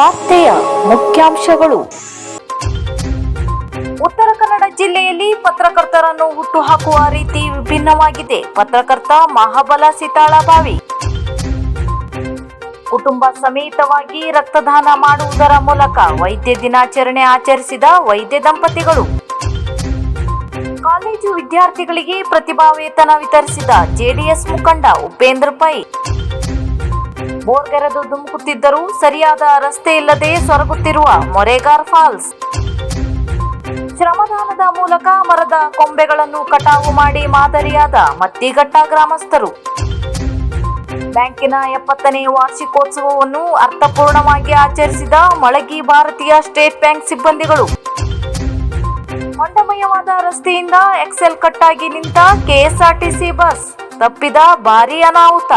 ವಾರ್ತೆಯ ಮುಖ್ಯಾಂಶಗಳು. ಉತ್ತರ ಕನ್ನಡ ಜಿಲ್ಲೆಯಲ್ಲಿ ಪತ್ರಕರ್ತರನ್ನು ಹುಟ್ಟುಹಾಕುವ ರೀತಿ ವಿಭಿನ್ನವಾಗಿದೆ. ಪತ್ರಕರ್ತ ಮಹಾಬಲ ಸಿತಾಳಭಾವಿ ಕುಟುಂಬ ಸಮೇತವಾಗಿ ರಕ್ತದಾನ ಮಾಡುವುದರ ಮೂಲಕ ವೈದ್ಯ ದಿನಾಚರಣೆ ಆಚರಿಸಿದ ವೈದ್ಯ ದಂಪತಿಗಳು. ಕಾಲೇಜು ವಿದ್ಯಾರ್ಥಿಗಳಿಗೆ ಪ್ರತಿಭಾ ವೇತನ ವಿತರಿಸಿದ ಜೆಡಿಎಸ್ ಮುಖಂಡ ಉಪೇಂದ್ರ ಪೈ. ಬೋರ್ಗೆರೆದು ಧುಮುಕುತ್ತಿದ್ದರೂ ಸರಿಯಾದ ರಸ್ತೆ ಇಲ್ಲದೆ ಸೊರಗುತ್ತಿರುವ ಮೊರೆಗಾರ್ ಫಾಲ್ಸ್. ಶ್ರಮದಾನದ ಮೂಲಕ ಮರದ ಕೊಂಬೆಗಳನ್ನು ಕಟಾವು ಮಾಡಿ ಮಾದರಿಯಾದ ಮತ್ತಿಘಟ್ಟ ಗ್ರಾಮಸ್ಥರು. ಬ್ಯಾಂಕಿನ ಎಪ್ಪತ್ತನೇ ವಾರ್ಷಿಕೋತ್ಸವವನ್ನು ಅರ್ಥಪೂರ್ಣವಾಗಿ ಆಚರಿಸಿದ ಮಳಗಿ ಭಾರತೀಯ ಸ್ಟೇಟ್ ಬ್ಯಾಂಕ್ ಸಿಬ್ಬಂದಿಗಳು. ಹೊಂಡಮಯವಾದ ರಸ್ತೆಯಿಂದ ಎಕ್ಸೆಲ್ ಕಟ್ಟಾಗಿ ನಿಂತ ಕೆಎಸ್ಆರ್ಟಿಸಿ ಬಸ್ ತಪ್ಪಿದ ಭಾರೀ ಅನಾಹುತ.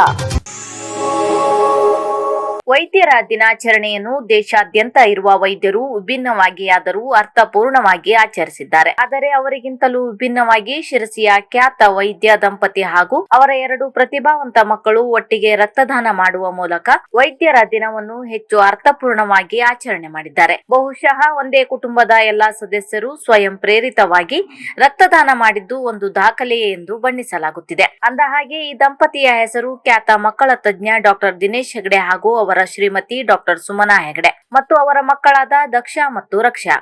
ವೈದ್ಯರ ದಿನಾಚರಣೆಯನ್ನು ದೇಶಾದ್ಯಂತ ಇರುವ ವೈದ್ಯರು ವಿಭಿನ್ನವಾಗಿಯಾದರೂ ಅರ್ಥಪೂರ್ಣವಾಗಿ ಆಚರಿಸಿದ್ದಾರೆ. ಆದರೆ ಅವರಿಗಿಂತಲೂ ವಿಭಿನ್ನವಾಗಿ ಶಿರಸಿಯ ಖ್ಯಾತ ವೈದ್ಯ ದಂಪತಿ ಹಾಗೂ ಅವರ ಎರಡು ಪ್ರತಿಭಾವಂತ ಮಕ್ಕಳು ಒಟ್ಟಿಗೆ ರಕ್ತದಾನ ಮಾಡುವ ಮೂಲಕ ವೈದ್ಯರ ದಿನವನ್ನು ಹೆಚ್ಚು ಅರ್ಥಪೂರ್ಣವಾಗಿ ಆಚರಣೆ ಮಾಡಿದ್ದಾರೆ. ಬಹುಶಃ ಒಂದೇ ಕುಟುಂಬದ ಎಲ್ಲಾ ಸದಸ್ಯರು ಸ್ವಯಂ ಪ್ರೇರಿತವಾಗಿ ರಕ್ತದಾನ ಮಾಡಿದ್ದು ಒಂದು ದಾಖಲೆಯೇ ಎಂದು ಬಣ್ಣಿಸಲಾಗುತ್ತಿದೆ. ಅಂದಹಾಗೆ ಈ ದಂಪತಿಯ ಹೆಸರು ಖ್ಯಾತ ಮಕ್ಕಳ ತಜ್ಞ ಡಾಕ್ಟರ್ ದಿನೇಶ್ ಹೆಗಡೆ ಹಾಗೂ ಅವರ ಶ್ರೀಮತಿ ಡಾಕ್ಟರ್ ಸುಮನಾ ಹೆಗಡೆ ಮತ್ತು ಅವರ ಮಕ್ಕಳಾದ ದಕ್ಷ ಮತ್ತು ರಕ್ಷಾ.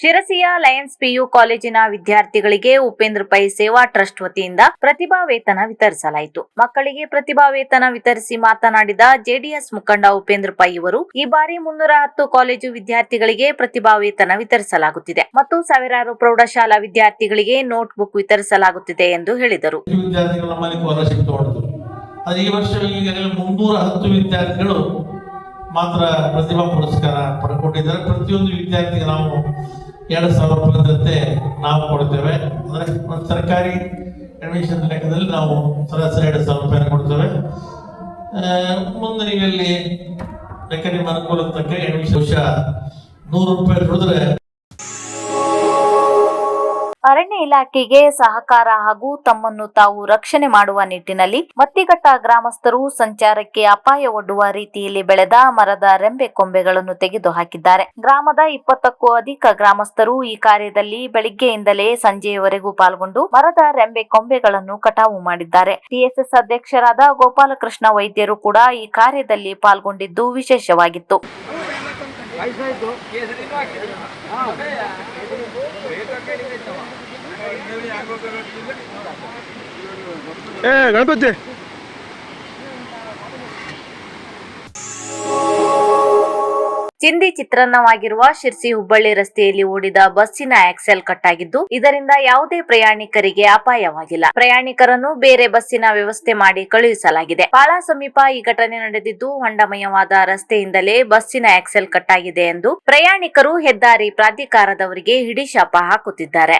ಶಿರಸಿಯ ಲಯನ್ಸ್ ಪಿಯು ಕಾಲೇಜಿನ ವಿದ್ಯಾರ್ಥಿಗಳಿಗೆ ಉಪೇಂದ್ರ ಪೈ ಸೇವಾ ಟ್ರಸ್ಟ್ ವತಿಯಿಂದ ಪ್ರತಿಭಾ ವೇತನ ವಿತರಿಸಲಾಯಿತು. ಮಕ್ಕಳಿಗೆ ಪ್ರತಿಭಾ ವೇತನ ವಿತರಿಸಿ ಮಾತನಾಡಿದ ಜೆಡಿಎಸ್ ಮುಖಂಡ ಉಪೇಂದ್ರ ಪೈ ಇವರು, ಈ ಬಾರಿ ಮುನ್ನೂರ ಹತ್ತು ಕಾಲೇಜು ವಿದ್ಯಾರ್ಥಿಗಳಿಗೆ ಪ್ರತಿಭಾ ವೇತನ ವಿತರಿಸಲಾಗುತ್ತಿದೆ ಮತ್ತು ಸಾವಿರಾರು ಪ್ರೌಢಶಾಲಾ ವಿದ್ಯಾರ್ಥಿಗಳಿಗೆ ನೋಟ್ ಬುಕ್ ವಿತರಿಸಲಾಗುತ್ತಿದೆ ಎಂದು ಹೇಳಿದರು. ಅದು ಈ ವರ್ಷ ಈಗಾಗಲೇ ಮುನ್ನೂರ ಹತ್ತು ವಿದ್ಯಾರ್ಥಿಗಳು ಮಾತ್ರ ಪ್ರತಿಭಾ ಪುರಸ್ಕಾರ ಪಡ್ಕೊಂಡಿದ್ದಾರೆ. ಪ್ರತಿಯೊಂದು ವಿದ್ಯಾರ್ಥಿಗೆ ನಾವು ಎರಡು ಸಾವಿರ ರೂಪಾಯಿದಂತೆ ನಾವು ಕೊಡ್ತೇವೆ. ಅಂದರೆ ಸರ್ಕಾರಿ ಅಡ್ಮಿಷನ್ ಲೆಕ್ಕದಲ್ಲಿ ನಾವು ಸರಾಸರಿ ಎರಡು ಸಾವಿರ ರೂಪಾಯಿ ಕೊಡ್ತೇವೆ. ಮುಂದೆ ಇಲ್ಲಿ ಲೆಕ್ಕ ನಿಮ್ಮ ಅನುಕೂಲ ತಕ್ಕ ವರ್ಷ ನೂರು ರೂಪಾಯಿ ಹಿಡಿದ್ರೆ ಅರಣ್ಯ ಇಲಾಖೆಗೆ ಸಹಕಾರ ಹಾಗೂ ತಮ್ಮನ್ನು ತಾವು ರಕ್ಷಣೆ ಮಾಡುವ ನಿಟ್ಟಿನಲ್ಲಿ ಮತ್ತಿಘಟ್ಟ ಗ್ರಾಮಸ್ಥರು ಸಂಚಾರಕ್ಕೆ ಅಪಾಯ ಒಡ್ಡುವ ರೀತಿಯಲ್ಲಿ ಬೆಳೆದ ಮರದ ರೆಂಬೆ ಕೊಂಬೆಗಳನ್ನು ತೆಗೆದು ಹಾಕಿದ್ದಾರೆ ಗ್ರಾಮದ ಇಪ್ಪತ್ತಕ್ಕೂ ಅಧಿಕ ಗ್ರಾಮಸ್ಥರು ಈ ಕಾರ್ಯದಲ್ಲಿ ಬೆಳಿಗ್ಗೆಯಿಂದಲೇ ಸಂಜೆಯವರೆಗೂ ಪಾಲ್ಗೊಂಡು ಮರದ ರೆಂಬೆ ಕೊಂಬೆಗಳನ್ನು ಕಟಾವು ಮಾಡಿದ್ದಾರೆ. ಟಿಎಸ್ಎಸ್ ಅಧ್ಯಕ್ಷರಾದ ಗೋಪಾಲಕೃಷ್ಣ ವೈದ್ಯರು ಕೂಡ ಈ ಕಾರ್ಯದಲ್ಲಿ ಪಾಲ್ಗೊಂಡಿದ್ದು ವಿಶೇಷವಾಗಿತ್ತು. ಏ, ಗಣಪತಿ. ಚಿಂದಿ ಚಿತ್ರಾನ್ನವಾಗಿರುವ ಶಿರ್ಸಿ ಹುಬ್ಬಳ್ಳಿ ರಸ್ತೆಯಲ್ಲಿ ಓಡಿದ ಬಸ್ಸಿನ ಆಕ್ಸೆಲ್ ಕಟ್ಟಾಗಿದ್ದು, ಇದರಿಂದ ಯಾವುದೇ ಪ್ರಯಾಣಿಕರಿಗೆ ಅಪಾಯವಾಗಿಲ್ಲ. ಪ್ರಯಾಣಿಕರನ್ನು ಬೇರೆ ಬಸ್ಸಿನ ವ್ಯವಸ್ಥೆ ಮಾಡಿ ಕಳುಹಿಸಲಾಗಿದೆ. ಪಾಳಾ ಸಮೀಪ ಈ ಘಟನೆ ನಡೆದಿದ್ದು, ಹೊಂಡಮಯವಾದ ರಸ್ತೆಯಿಂದಲೇ ಬಸ್ಸಿನ ಆಕ್ಸೆಲ್ ಕಟ್ಟಾಗಿದೆ ಎಂದು ಪ್ರಯಾಣಿಕರು ಹೆದ್ದಾರಿ ಪ್ರಾಧಿಕಾರದವರಿಗೆ ಹಿಡಿಶಾಪ ಹಾಕುತ್ತಿದ್ದಾರೆ.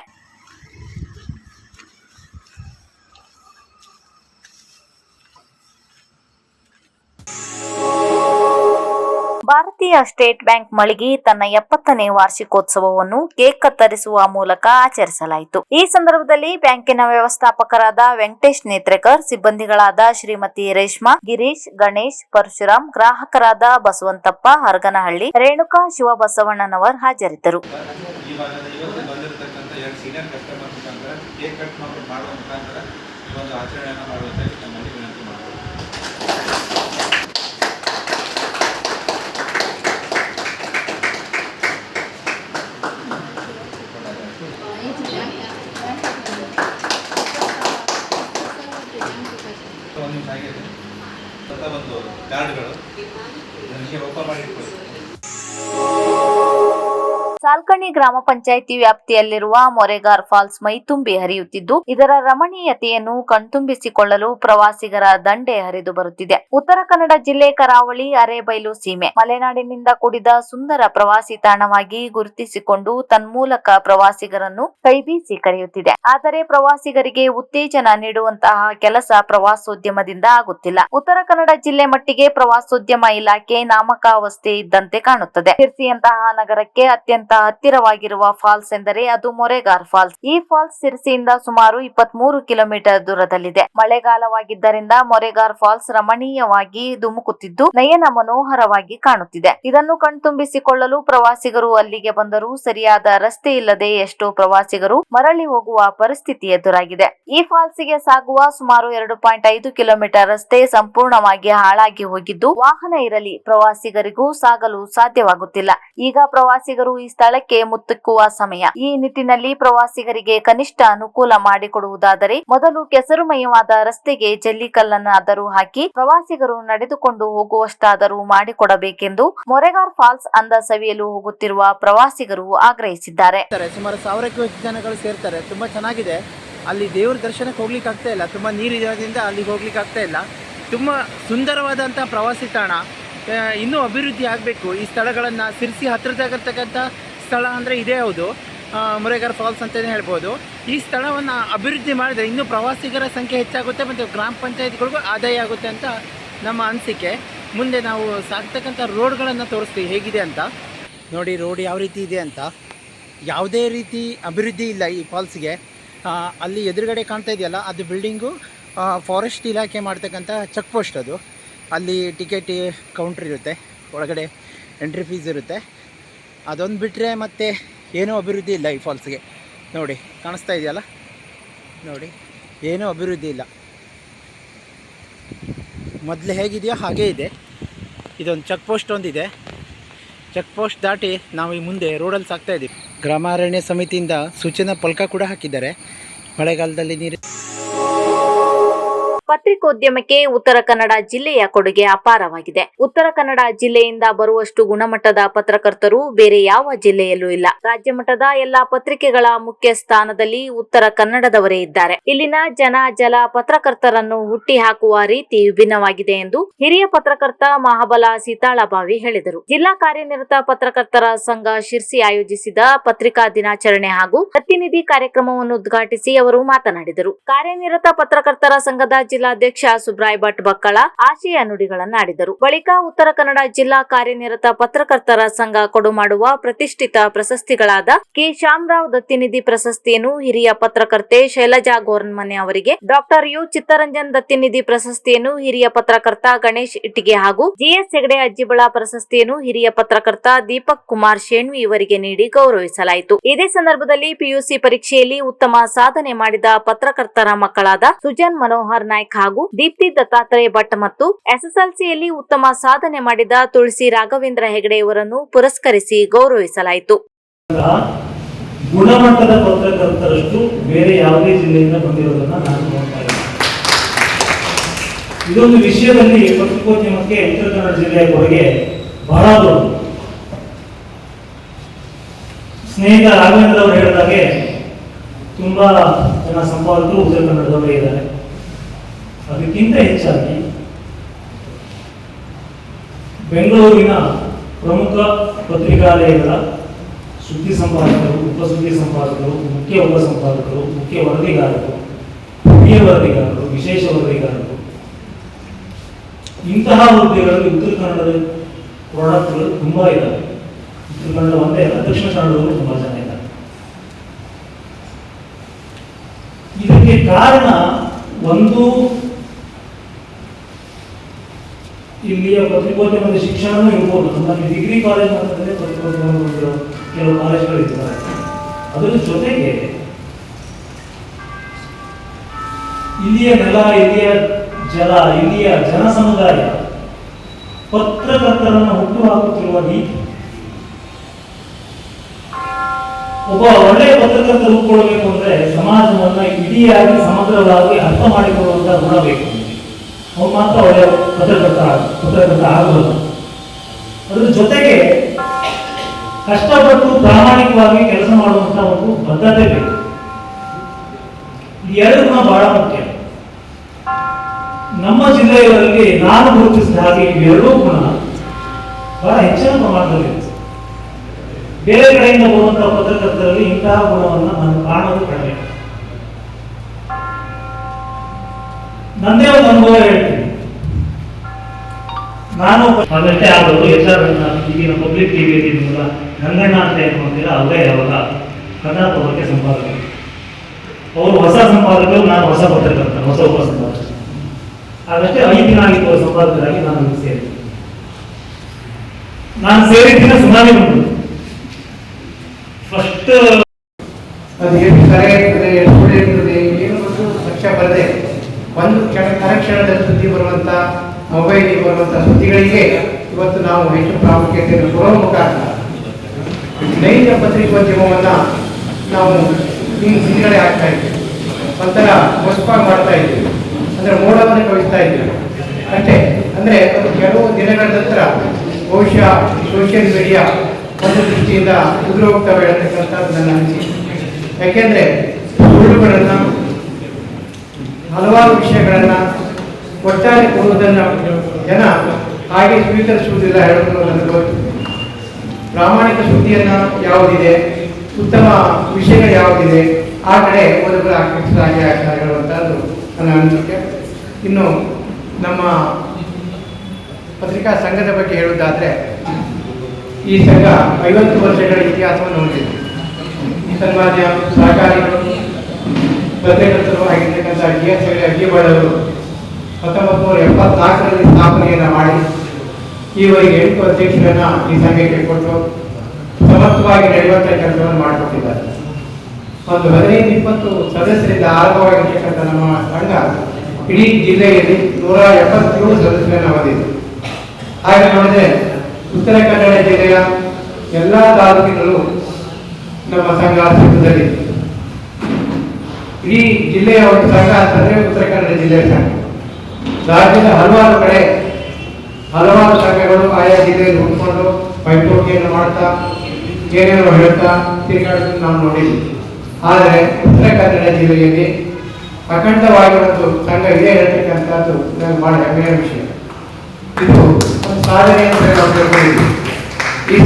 ಭಾರತೀಯ ಸ್ಟೇಟ್ ಬ್ಯಾಂಕ್ ಮಳಿಗೆ ತನ್ನ ಎಪ್ಪತ್ತನೇ ವಾರ್ಷಿಕೋತ್ಸವವನ್ನು ಕೇಕ್ ಕತ್ತರಿಸುವ ಮೂಲಕ ಆಚರಿಸಲಾಯಿತು. ಈ ಸಂದರ್ಭದಲ್ಲಿ ಬ್ಯಾಂಕಿನ ವ್ಯವಸ್ಥಾಪಕರಾದ ವೆಂಕಟೇಶ್ ನೇತ್ರೇಕರ್, ಸಿಬ್ಬಂದಿಗಳಾದ ಶ್ರೀಮತಿ ರೇಷ್ಮಾ, ಗಿರೀಶ್, ಗಣೇಶ್, ಪರಶುರಾಮ್, ಗ್ರಾಹಕರಾದ ಬಸವಂತಪ್ಪ, ಹರಗನಹಳ್ಳಿ, ರೇಣುಕಾ, ಶಿವಬಸವಣ್ಣನವರ್ ಹಾಜರಿದ್ದರು ಭಾಗದ ಇವತ್ತು ಬಂದಿರತಕ್ಕಂಥ ಎರಡು ಸೀನಿಯರ್ ಕಸ್ಟಮರ್ ಮುಖಾಂತರ ಕೇಕ್ ಕಟ್ ಮಾಡಿ ಮಾಡುವ ಮುಖಾಂತರ ಈ ಒಂದು ಆಚರಣೆಯನ್ನು ಮಾಡುವುದಾಗಿ ತಮ್ಮಲ್ಲಿ ವಿನಂತಿ ಮಾಡ್ತೀನಿ ಒಂದು ಆಗಿದೆ ಸ್ವಲ್ಪ ಒಂದು ಕಾರ್ಡ್ಗಳು ನನಗೆ ಓಪನ್ ಮಾಡಿ ಇಟ್ಕೊಳ್ಳಿ ಸಾಲ್ಕಣಿ ಗ್ರಾಮ ಪಂಚಾಯಿತಿ ವ್ಯಾಪ್ತಿಯಲ್ಲಿರುವ ಮೊರೆಗಾರ್ ಫಾಲ್ಸ್ ಮೈತುಂಬಿ ಹರಿಯುತ್ತಿದ್ದು, ಇದರ ರಮಣೀಯತೆಯನ್ನು ಕಣ್ತುಂಬಿಸಿಕೊಳ್ಳಲು ಪ್ರವಾಸಿಗರ ದಂಡೆ ಹರಿದು ಬರುತ್ತಿದೆ. ಉತ್ತರ ಕನ್ನಡ ಜಿಲ್ಲೆ ಕರಾವಳಿ ಅರೇಬೈಲು ಸೀಮೆ. ಮಲೆನಾಡಿನಿಂದ ಕೂಡಿದ ಸುಂದರ ಪ್ರವಾಸಿ ತಾಣವಾಗಿ ಗುರುತಿಸಿಕೊಂಡು ತನ್ಮೂಲಕ ಪ್ರವಾಸಿಗರನ್ನು ಕೈಬೀಸಿ ಕರೆಯುತ್ತಿದೆ. ಆದರೆ ಪ್ರವಾಸಿಗರಿಗೆ ಉತ್ತೇಜನ ನೀಡುವಂತಹ ಕೆಲಸ ಪ್ರವಾಸೋದ್ಯಮದಿಂದ ಆಗುತ್ತಿಲ್ಲ. ಉತ್ತರ ಕನ್ನಡ ಜಿಲ್ಲೆ ಮಟ್ಟಿಗೆ ಪ್ರವಾಸೋದ್ಯಮ ಇಲಾಖೆ ನಾಮಕಾವಸ್ಥೆ ಇದ್ದಂತೆ ಕಾಣುತ್ತದೆ. ಶಿರ್ಸಿಯಂತಹ ನಗರಕ್ಕೆ ಅತ್ಯಂತ ಹತ್ತಿರವಾಗಿರುವ ಫಾಲ್ಸ್ ಎಂದರೆ ಅದು ಮೊರೆಗಾರ್ ಫಾಲ್ಸ್. ಈ ಫಾಲ್ಸ್ ಸಿರಿಸಿಯಿಂದ ಸುಮಾರು ಇಪ್ಪತ್ಮೂರು ಕಿಲೋಮೀಟರ್ ದೂರದಲ್ಲಿದೆ. ಮಳೆಗಾಲವಾಗಿದ್ದರಿಂದ ಮೊರೆಗಾರ್ ಫಾಲ್ಸ್ ರಮಣೀಯವಾಗಿ ಧುಮುಕುತ್ತಿದ್ದು, ನಯನ ಮನೋಹರವಾಗಿ ಕಾಣುತ್ತಿದೆ. ಇದನ್ನು ಕಣ್ತುಂಬಿಸಿಕೊಳ್ಳಲು ಪ್ರವಾಸಿಗರು ಅಲ್ಲಿಗೆ ಬಂದರೂ ಸರಿಯಾದ ರಸ್ತೆ ಇಲ್ಲದೆ ಎಷ್ಟೋ ಪ್ರವಾಸಿಗರು ಮರಳಿ ಹೋಗುವ ಪರಿಸ್ಥಿತಿ ಎದುರಾಗಿದೆ. ಈ ಫಾಲ್ಸ್ಗೆ ಸಾಗುವ ಸುಮಾರು ಎರಡು ಪಾಯಿಂಟ್ ಐದು ಕಿಲೋಮೀಟರ್ ರಸ್ತೆ ಸಂಪೂರ್ಣವಾಗಿ ಹಾಳಾಗಿ ಹೋಗಿದ್ದು, ವಾಹನ ಇರಲಿ ಪ್ರವಾಸಿಗರಿಗೂ ಸಾಗಲು ಸಾಧ್ಯವಾಗುತ್ತಿಲ್ಲ. ಈಗ ಪ್ರವಾಸಿಗರು ಈ ಸ್ಥಳಕ್ಕೆ ಮುತ್ತಿಕ್ಕುವ ಸಮಯ. ಈ ನಿಟ್ಟಿನಲ್ಲಿ ಪ್ರವಾಸಿಗರಿಗೆ ಕನಿಷ್ಠ ಅನುಕೂಲ ಮಾಡಿಕೊಡುವುದಾದರೆ ಮೊದಲು ಕೆಸರುಮಯವಾದ ರಸ್ತೆಗೆ ಜಲ್ಲಿಕಲ್ಲನ್ನಾದರೂ ಹಾಕಿ ಪ್ರವಾಸಿಗರು ನಡೆದುಕೊಂಡು ಹೋಗುವಷ್ಟಾದರೂ ಮಾಡಿಕೊಡಬೇಕೆಂದು ಮೊರೆಗಾರ್ ಫಾಲ್ಸ್ ಅಂದ ಸವಿಯಲು ಹೋಗುತ್ತಿರುವ ಪ್ರವಾಸಿಗರು ಆಗ್ರಹಿಸಿದ್ದಾರೆ. ಸುಮಾರು ಸಾವಿರಕ್ಕೂ ಜನಗಳು ಸೇರ್ತಾರೆ, ತುಂಬಾ ಚೆನ್ನಾಗಿದೆ. ಅಲ್ಲಿ ದೇವರ ದರ್ಶನಕ್ಕೆ ಹೋಗ್ಲಿಕ್ಕೆ ಆಗ್ತಾ ಇಲ್ಲ, ತುಂಬಾ ನೀರಿರೋದ್ರಿಂದ ಅಲ್ಲಿಗೆ ಹೋಗ್ಲಿಕ್ಕೆ ಆಗ್ತಾ ಇಲ್ಲ. ತುಂಬಾ ಸುಂದರವಾದಂತಹ ಪ್ರವಾಸಿ ತಾಣ ಇನ್ನೂ ಅಭಿವೃದ್ಧಿ ಆಗಬೇಕು. ಈ ಸ್ಥಳಗಳನ್ನು ಸಿರಿಸಿ ಹತ್ತಿರದಾಗಿರ್ತಕ್ಕಂಥ ಸ್ಥಳ ಅಂದರೆ ಇದೇ ಹೌದು. ಮುರೇಗರ್ ಫಾಲ್ಸ್ ಅಂತಲೇ ಹೇಳ್ಬೋದು. ಈ ಸ್ಥಳವನ್ನು ಅಭಿವೃದ್ಧಿ ಮಾಡಿದರೆ ಇನ್ನೂ ಪ್ರವಾಸಿಗರ ಸಂಖ್ಯೆ ಹೆಚ್ಚಾಗುತ್ತೆ ಮತ್ತು ಗ್ರಾಮ ಪಂಚಾಯತ್ಗಳಿಗೂ ಆದಾಯ ಆಗುತ್ತೆ ಅಂತ ನಮ್ಮ ಅನಿಸಿಕೆ. ಮುಂದೆ ನಾವು ಸಾಗ್ತಕ್ಕಂಥ ರೋಡ್ಗಳನ್ನು ತೋರಿಸ್ತೀವಿ. ಹೇಗಿದೆ ಅಂತ. ನೋಡಿ, ರೋಡ್ ಯಾವ ರೀತಿ ಇದೆ ಅಂತ. ಯಾವುದೇ ರೀತಿ ಅಭಿವೃದ್ಧಿ ಇಲ್ಲ ಈ ಫಾಲ್ಸ್ಗೆ ಅಲ್ಲಿ ಎದುರುಗಡೆ ಕಾಣ್ತಾ ಇದೆಯಲ್ಲ, ಅದು ಬಿಲ್ಡಿಂಗು ಫಾರೆಸ್ಟ್ ಇಲಾಖೆ ಮಾಡ್ತಕ್ಕಂಥ ಚೆಕ್ ಪೋಸ್ಟ್ ಅದು. ಅಲ್ಲಿ ಟಿಕೆಟ್ ಕೌಂಟ್ರ್ ಇರುತ್ತೆ. ಒಳಗಡೆ ಎಂಟ್ರಿ ಫೀಸ್ ಇರುತ್ತೆ. ಅದೊಂದು ಬಿಟ್ಟರೆ ಮತ್ತೆ ಏನೂ ಅಭಿವೃದ್ಧಿ ಇಲ್ಲ ಈ ಫಾಲ್ಸ್ಗೆ. ನೋಡಿ, ಕಾಣಿಸ್ತಾ ಇದೆಯಲ್ಲ? ನೋಡಿ, ಏನೂ ಅಭಿವೃದ್ಧಿ ಇಲ್ಲ. ಮೊದಲು ಹೇಗಿದೆಯೋ ಹಾಗೇ ಇದೆ. ಇದೊಂದು ಚೆಕ್ ಪೋಸ್ಟ್ ಒಂದಿದೆ. ಚೆಕ್ ಪೋಸ್ಟ್ ದಾಟಿ ನಾವು ಈ ಮುಂದೆ ರೋಡಲ್ಲಿ ಸಾಕ್ತಾ ಇದ್ದೀವಿ ಗ್ರಾಮಾರಣ್ಯ ಸಮಿತಿಯಿಂದ ಸೂಚನಾ ಫಲಕ ಕೂಡ ಹಾಕಿದ್ದಾರೆ. ಮಳೆಗಾಲದಲ್ಲಿ ನೀರು ಪತ್ರಿಕೋದ್ಯಮಕ್ಕೆ ಉತ್ತರ ಕನ್ನಡ ಜಿಲ್ಲೆಯ ಕೊಡುಗೆ ಅಪಾರವಾಗಿದೆ. ಉತ್ತರ ಕನ್ನಡ ಜಿಲ್ಲೆಯಿಂದ ಬರುವಷ್ಟು ಗುಣಮಟ್ಟದ ಪತ್ರಕರ್ತರು ಬೇರೆ ಯಾವ ಜಿಲ್ಲೆಯಲ್ಲೂ ಇಲ್ಲ. ರಾಜ್ಯ ಮಟ್ಟದ ಎಲ್ಲಾ ಪತ್ರಿಕೆಗಳ ಮುಖ್ಯ ಸ್ಥಾನದಲ್ಲಿ ಉತ್ತರ ಕನ್ನಡದವರೇ ಇದ್ದಾರೆ. ಇಲ್ಲಿನ ಜನ ಜಲ ಪತ್ರಕರ್ತರನ್ನು ಹುಟ್ಟಿ ಹಾಕುವ ರೀತಿ ವಿಭಿನ್ನವಾಗಿದೆ ಎಂದು ಹಿರಿಯ ಪತ್ರಕರ್ತ ಮಹಾಬಲ ಸೀತಾಳಭಾವಿ ಹೇಳಿದರು. ಜಿಲ್ಲಾ ಕಾರ್ಯನಿರತ ಪತ್ರಕರ್ತರ ಸಂಘ ಶಿರ್ಸಿ ಆಯೋಜಿಸಿದ ಪತ್ರಿಕಾ ದಿನಾಚರಣೆ ಹಾಗೂ ಪ್ರತಿನಿಧಿ ಕಾರ್ಯಕ್ರಮವನ್ನು ಉದ್ಘಾಟಿಸಿ ಅವರು ಮಾತನಾಡಿದರು. ಕಾರ್ಯನಿರತ ಪತ್ರಕರ್ತರ ಸಂಘದ ಜಿಲ್ಲಾಧ್ಯಕ್ಷ ಸುಬ್ರಾಯ್ ಭಟ್ ಬಕ್ಕಳ ಆಶಯ ನುಡಿಗಳನ್ನಾಡಿದರು. ಬಳಿಕ ಉತ್ತರ ಕನ್ನಡ ಜಿಲ್ಲಾ ಕಾರ್ಯನಿರತ ಪತ್ರಕರ್ತರ ಸಂಘ ಕೊಡುಮಾಡುವ ಪ್ರತಿಷ್ಠಿತ ಪ್ರಶಸ್ತಿಗಳಾದ ಕೆ. ಶ್ಯಾಮರಾವ್ ದತ್ತಿನಿಧಿ ಪ್ರಶಸ್ತಿಯನ್ನು ಹಿರಿಯ ಪತ್ರಕರ್ತೆ ಶೈಲಜಾ ಗೋರನ್ಮನೆ ಅವರಿಗೆ ಡಾಕ್ಟರ್ ಯು. ಚಿತ್ತರಂಜನ್ ದತ್ತಿನಿಧಿ ಪ್ರಶಸ್ತಿಯನ್ನು ಹಿರಿಯ ಪತ್ರಕರ್ತ ಗಣೇಶ್ ಇಟ್ಟಿಗೆ ಹಾಗೂ ಜಿಎಸ್ ಹೆಗಡೆ ಅಜ್ಜಿಬಳ ಪ್ರಶಸ್ತಿಯನ್ನು ಹಿರಿಯ ಪತ್ರಕರ್ತ ದೀಪಕ್ ಕುಮಾರ್ ಶೇಣ್ವಿ ಇವರಿಗೆ ನೀಡಿ ಗೌರವಿಸಲಾಯಿತು. ಇದೇ ಸಂದರ್ಭದಲ್ಲಿ ಪಿಯುಸಿ ಪರೀಕ್ಷೆಯಲ್ಲಿ ಉತ್ತಮ ಸಾಧನೆ ಮಾಡಿದ ಪತ್ರಕರ್ತರ ಮಕ್ಕಳಾದ ಸುಜನ್ ಮನೋಹರ್ ನಾಯ್ಕ್ ಹಾಗೂ ದೀಪ್ತಿ ದತ್ತಾತ್ರೇಯ ಭಟ್ ಮತ್ತು ಎಸ್ಎಸ್ಎಲ್ಸಿಯಲ್ಲಿ ಉತ್ತಮ ಸಾಧನೆ ಮಾಡಿದ ತುಳಸಿ ರಾಘವೇಂದ್ರ ಹೆಗಡೆ ಇವರನ್ನು ಪುರಸ್ಕರಿಸಿ ಗೌರವಿಸಲಾಯಿತು. ಗುಣಮಟ್ಟದ ಪತ್ರಕರ್ತರಷ್ಟು ಬೇರೆ ಯಾವುದೇ ಜಿಲ್ಲೆಯಿಂದ ಬಂದಿರೋದನ್ನ ನಾನು ನೋಡ್ತಾ ಇದ್ದೀನಿ. ಇದೊಂದು ವಿಷಯದಲ್ಲಿ ಪತ್ರಿಕೋದ್ಯಮಕ್ಕೆ ಉತ್ತರ ಕನ್ನಡ ಜಿಲ್ಲೆಯ ಕೊಡುಗೆ ಬಹಳ ದೊಡ್ಡದು ಸ್ನೇಹಿತ ರಾಘವೇಂದ್ರ ಅವರು ಹೇಳಿದಾಗೆ ತುಂಬಾ ಜನ ಸಂಪಾದಕರು ಉತ್ತರ ಕನ್ನಡದವರೇ ಇದ್ದಾರೆ. ಅದಕ್ಕಿಂತ ಹೆಚ್ಚಾಗಿ ಬೆಂಗಳೂರಿನ ಪ್ರಮುಖ ಪತ್ರಿಕಾಲಯಗಳ ಸುದ್ದಿ ಸಂಪಾದಕರು ಉಪಸುದ್ದಿ ಸಂಪಾದಕರು, ಮುಖ್ಯ ಉಪ ಸಂಪಾದಕರು, ಮುಖ್ಯ ವರದಿಗಾರರು, ಹಿರಿಯ ವರದಿಗಾರರು, ವಿಶೇಷ ವರದಿಗಾರರು, ಇಂತಹ ಹುದ್ದೆಗಳಲ್ಲಿ ಉತ್ತರ ಕನ್ನಡದ ಪ್ರಾಡಕ್ಟ್ಗಳು ತುಂಬಾ ಇದ್ದಾವೆ ಉತ್ತರ ಕನ್ನಡ ಒಂದೇ ಅಲ್ಲ, ದಕ್ಷಿಣ ಕನ್ನಡದಲ್ಲೂ ತುಂಬಾ ಜನ ಇದ್ದಾರೆ. ಇದಕ್ಕೆ ಕಾರಣ ಒಂದು ಇಲ್ಲಿಯ ಪತ್ರಿಕೋದ್ಯಮ ಶಿಕ್ಷಣನೂ ಇರ್ಬೋದು. ನಮ್ಮಲ್ಲಿ ಡಿಗ್ರಿ ಕಾಲೇಜ್ ಮಾತ್ರ ಪತ್ರಿಕೋದ್ಯಮ ಕೆಲವು ಕಾಲೇಜ್ಗಳು ಅದರ ಜೊತೆಗೆ ಇಲ್ಲಿಯ ನೆಲ, ಇಲ್ಲಿಯ ಜಲ, ಇಲ್ಲಿಯ ಜನ ಸಮುದಾಯ ಪತ್ರಕರ್ತರನ್ನು ಹುಟ್ಟು ಹಾಕುತ್ತಿರುವ ನೀತಿ. ಒಬ್ಬ ಒಳ್ಳೆಯ ಪತ್ರಕರ್ತ ರೂಪುಗೊಳ್ಳಬೇಕು ಅಂದ್ರೆ ಸಮಾಜವನ್ನ ಇಡಿಯಾಗಿ ಸಮಗ್ರವಾಗಿ ಅರ್ಥ ಮಾಡಿಕೊಳ್ಳುವಂತ ಗುಣ ಬೇಕು. ಅವ್ನು ಮಾತ್ರ ಒಳ್ಳೆಯ ಪತ್ರಕರ್ತ ಪತ್ರಕರ್ತ ಆಗಬಹುದು ಅದ್ರ ಜೊತೆಗೆ ಕಷ್ಟಪಟ್ಟು ಪ್ರಾಮಾಣಿಕವಾಗಿ ಕೆಲಸ ಮಾಡುವಂತ ಒಂದು ಬದ್ಧತೆ ಬೇಕು. ಎರಡು ಗುಣ ಬಹಳ ಮುಖ್ಯ. ನಮ್ಮ ಜಿಲ್ಲೆಯಲ್ಲಿ ನಾನು ಗುರುತಿಸಿದ ಹಾಗೆ ಎರಡೂ ಗುಣ ಬಹಳ ಹೆಚ್ಚಿನ ಪ್ರಮಾಣದಲ್ಲಿ ಬೇರೆ ಕಡೆಯಿಂದ ಬರುವಂತಹ ಪತ್ರಕರ್ತರಲ್ಲಿ ಇಂತಹ ಗುಣವನ್ನು ನಾನು ಕಾಣೋದು ಕಡಿಮೆ. ನಂದೇ ಒಂದು ಅನುಭವ ಹೇಳ್ತೀನಿ. ನಾನು ಅದಕ್ಕೆ ಆಗೋದು ಎಸ್ ಆರ್ ಈಗಿನ ಪಬ್ಲಿಕ್ ಟಿವಿಯಲ್ಲಿ ಮೂಲ ಗಂಗಣ್ಣ ಅಂತ ಏನು ಅಂತೀರ ಅವರೇ ಯಾವಾಗ ಕನ್ನಡ ಸಂಪಾದಕರು ಅವರು ಹೊಸ ಸಂಪಾದಕರು, ನಾನು ಹೊಸ ಪತ್ರಕರ್ತ, ಹೊಸ ಉಪ ಸಂಪಾದಕ ಅದಕ್ಕೆ ಐದು ದಿನ ಆಗಿತ್ತು ಸಂಪಾದಕರಾಗಿ ನಾನು ಸೇರಿ. ಸೇರಿದೆ ನಾನು ಸೇರಿದ್ದಿನ ಸುನಾಮಿ ಬಂತು. ಫಸ್ಟ್ ಅದು ಏನು ಕರೆ ಇರ್ತದೆ ಏನು ಸುಳ್ಳು ಇರ್ತದೆ ಏನು ಒಂದು ಒಂದು ಕ್ಷಣ ಕರಕ್ಷಣದಲ್ಲಿ ಸುದ್ದಿ ಬರುವಂಥ ಮೊಬೈಲ್ ಬರುವಂಥ ಸುದ್ದಿಗಳಿಗೆ ಇವತ್ತು ನಾವು ಹೆಚ್ಚು ಪ್ರಾಮುಖ್ಯತೆಯನ್ನು ಕೊಡುವ ಮುಖಾಂತರ ನೈಜ ಪತ್ರಿಕೋದ್ಯಮವನ್ನು ನಾವು ಬಿಡುಗಡೆ ಆಗ್ತಾ ಇದ್ದೀವಿ. ಒಂಥರ ಮುಸ್ಪ ಮಾಡ್ತಾ ಇದ್ದೀವಿ. ಅಂದರೆ ಮೋಡವನ್ನು ಕವಿಸ್ತಾ ಇದ್ದೀವಿ. ಅಂತೆ, ಅಂದರೆ ಅದು ಕೆಲವು ದಿನಗಳ ನಂತರ ಬಹುಶಃ ಸೋಷಿಯಲ್ ಮೀಡಿಯಾ ಒಂದು ದೃಷ್ಟಿಯಿಂದ ಉದ್ರೋಗ್ತವೆ ಅಂತಕ್ಕಂಥದ್ದು ನನ್ನ ಅನಿಸಿಕೆ. ಯಾಕೆಂದರೆ ಸುಳ್ಳುಗಳನ್ನು ಹಲವಾರು ವಿಷಯಗಳನ್ನು ಒಟ್ಟಾರೆ ಕೊಡುವುದನ್ನು ಜನ ಹಾಗೆ ಸ್ವೀಕರಿಸುವುದಿಲ್ಲ ಹೇಳುವುದು ಪ್ರಾಮಾಣಿಕ ಸುದ್ದಿಯನ್ನು ಯಾವುದಿದೆ? ಉತ್ತಮ ವಿಷಯಗಳು ಯಾವುದಿದೆ? ಆ ಕಡೆ ಓದುಗರ ಆಕರ್ಷಿಸಲಾಗಿ ಆಗ್ತಾರೆ ಹೇಳುವಂಥದ್ದು ನನ್ನ ಅನಿಸಿಕೆ. ಇನ್ನು ನಮ್ಮ ಪತ್ರಿಕಾ ಸಂಘದ ಬಗ್ಗೆ ಹೇಳುವುದಾದರೆ, ಈ ಸಂಘ ಐವತ್ತು ವರ್ಷಗಳ ಇತಿಹಾಸವನ್ನು ಹೊಂದಿದೆ. ಸನ್ಮಾನ್ಯ ಸಹಕಾರಿಗಳು ಪತ್ರಕರ್ತರು ಆಗಿರ್ತಕ್ಕಂಥ ಡಿ ಎಸ್ ಅಗ್ಗಿಬಳ್ಳವರು ಹತ್ತೊಂಬತ್ತು ನೂರ ಎಪ್ಪತ್ನಾಲ್ಕರಲ್ಲಿ ಸ್ಥಾಪನೆಯನ್ನು ಮಾಡಿ ಈವರೆಗೆ ಎಂಟು ಅಧ್ಯಕ್ಷರನ್ನ ಈ ಸಂಘಕ್ಕೆ ಕೊಟ್ಟು ಸಮರ್ಥವಾಗಿ ನಡೆಯುವಂಥ ಕೆಲಸವನ್ನು ಮಾಡಿಕೊಟ್ಟಿದ್ದಾರೆ. ಒಂದು ಹದಿನೈದು ಇಪ್ಪತ್ತು ಸದಸ್ಯರಿಂದ ಆರಂಭವಾಗಿರ್ತಕ್ಕಂಥ ನಮ್ಮ ಸಂಘ ಇಡೀ ಜಿಲ್ಲೆಯಲ್ಲಿ ನೂರ ಎಪ್ಪತ್ತೇಳು ಸದಸ್ಯರನ್ನು ಹೊಂದಿದೆ. ಹಾಗೆ ನೋಡಿದ್ರೆ ಉತ್ತರ ಕನ್ನಡ ಜಿಲ್ಲೆಯ ಎಲ್ಲ ತಾಲೂಕಿನಲ್ಲೂ ನಮ್ಮ ಸಂಘ ಅಸ್ತಿತ್ವದಲ್ಲಿದೆ ಇಡೀ ಜಿಲ್ಲೆಯ ಒಂದು ಸಂಘ ಅಂತಂದ್ರೆ ಉತ್ತರ ಕನ್ನಡ ಜಿಲ್ಲೆಯ ಸಂಘ ರಾಜ್ಯದ ಹಲವಾರು ಕಡೆ ಹಲವಾರು ಸಂಘಗಳು ಆಯಾ ಜಿಲ್ಲೆಯಲ್ಲಿ ಹುಡ್ಕೊಂಡು ಪೈಪೋಟಿಯನ್ನು ಮಾಡ್ತಾ, ಏನೇನೋ ಹೇಳ್ತಾ ತಿರುಗಾಡೋದನ್ನು ನಾವು ನೋಡಿದ್ವಿ. ಆದರೆ ಉತ್ತರ ಕನ್ನಡ ಜಿಲ್ಲೆಯಲ್ಲಿ ಅಖಂಡವಾಗಿ ಒಂದು ಸಂಘ ಇದೆ ಹೇಳ್ತಕ್ಕಂಥದ್ದು ನನಗೆ ಬಹಳ ಹೆಮ್ಮೆಯ ವಿಷಯ. ಇದು ಸಾಧನೆ ಅಂತ ತಿಳ್ಕೊಂಡಿದ್ವಿ ಈ